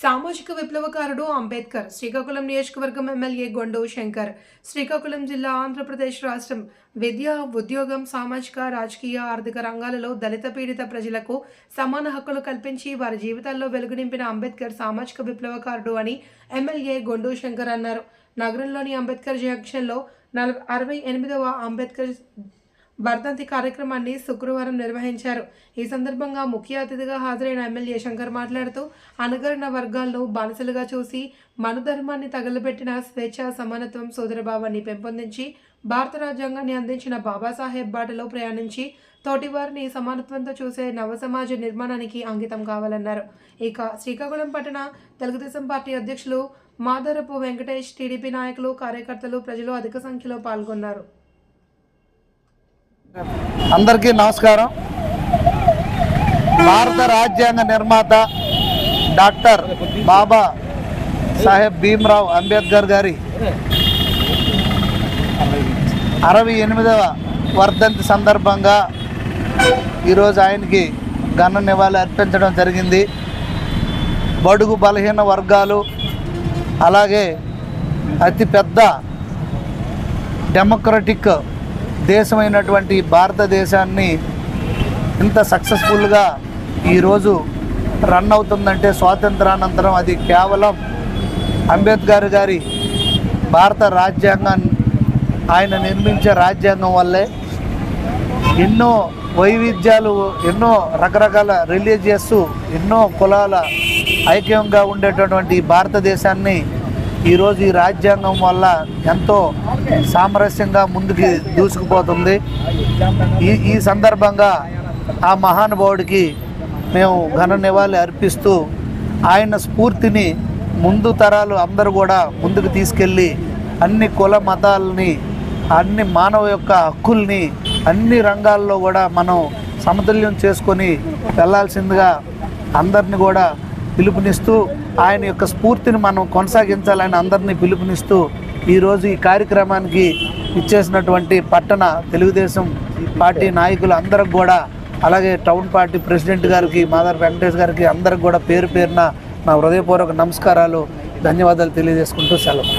సామాజిక విప్లవకారుడు అంబేద్కర్ శ్రీకాకుళం నియోజకవర్గం ఎమ్మెల్యే గొండు శంకర్ శ్రీకాకుళం జిల్లా ఆంధ్రప్రదేశ్ రాష్ట్రం విద్య ఉద్యోగం సామాజిక రాజకీయ ఆర్థిక రంగాలలో దళిత పీడిత ప్రజలకు సమాన హక్కులు కల్పించి వారి జీవితాల్లో వెలుగు నింపిన అంబేద్కర్ సామాజిక విప్లవకారుడు అని ఎమ్మెల్యే గొండు శంకర్ అన్నారు. నగరంలోని అంబేద్కర్ జంక్షన్లో నలభై అరవై ఎనిమిదవ అంబేద్కర్ వర్ధంతి కార్యక్రమాన్ని శుక్రవారం నిర్వహించారు. ఈ సందర్భంగా ముఖ్య అతిథిగా హాజరైన ఎమ్మెల్యే శంకర్ మాట్లాడుతూ అనుగరణ వర్గాలను బానిసలుగా చూసి మనుధర్మాన్ని తగలబెట్టిన స్వేచ్ఛ సమానత్వం సోదరభావాన్ని పెంపొందించి భారత రాజ్యాంగాన్ని అందించిన బాబాసాహెబ్ బాటలో ప్రయాణించి తోటివారిని సమానత్వంతో చూసే నవ సమాజ నిర్మాణానికి అంకితం కావాలన్నారు. ఇక శ్రీకాకుళం పట్టణ తెలుగుదేశం పార్టీ అధ్యక్షులు మాధరపు వెంకటేష్ టీడీపీ నాయకులు కార్యకర్తలు ప్రజలు అధిక సంఖ్యలో పాల్గొన్నారు. అందరికీ నమస్కారం. భారత రాజ్యాంగ నిర్మాత డాక్టర్ బాబా సాహెబ్ భీమ్రావ్ అంబేద్కర్ గారి అరవై ఎనిమిదవ వర్ధంతి సందర్భంగా ఈరోజు ఆయనకి ఘన నివాళి అర్పించడం జరిగింది. బడుగు బలహీన వర్గాలు అలాగే అతి పెద్ద డెమోక్రటిక్ దేశమైనటువంటి భారతదేశాన్ని ఇంత సక్సెస్ఫుల్గా ఈరోజు రన్ అవుతుందంటే స్వాతంత్రానంతరం అది కేవలం అంబేద్కర్ గారి భారత రాజ్యాంగాన్ని ఆయన నిర్మించే రాజ్యాంగం వల్లే ఎన్నో వైవిధ్యాలు ఎన్నో రకరకాల రిలీజియస్ ఎన్నో కులాల ఐక్యంగా ఉండేటటువంటి భారతదేశాన్ని ఈరోజు ఈ రాజ్యాంగం వల్ల ఎంతో సామరస్యంగా ముందుకు దూసుకుపోతుంది. ఈ ఈ సందర్భంగా ఆ మహానుభావుడికి మేము ఘన నివాళి అర్పిస్తూ ఆయన స్ఫూర్తిని ముందు తరాలు అందరూ కూడా ముందుకు తీసుకెళ్ళి అన్ని కుల మతాలని అన్ని మానవ యొక్క హక్కుల్ని అన్ని రంగాల్లో కూడా మనం సమతుల్యం చేసుకొని వెళ్ళాల్సిందిగా అందరిని కూడా పిలుపునిస్తూ ఆయన యొక్క స్ఫూర్తిని మనం కొనసాగించాలని అందరినీ పిలుపునిస్తూ ఈరోజు ఈ కార్యక్రమానికి ఇచ్చేసినటువంటి పట్టణ తెలుగుదేశం పార్టీ నాయకులు అందరికి కూడా అలాగే టౌన్ పార్టీ ప్రెసిడెంట్ గారికి మాధర్ వెంకటేష్ గారికి అందరికి కూడా పేరు పేరున నా హృదయపూర్వక నమస్కారాలు ధన్యవాదాలు తెలియజేసుకుంటూ సెలవు.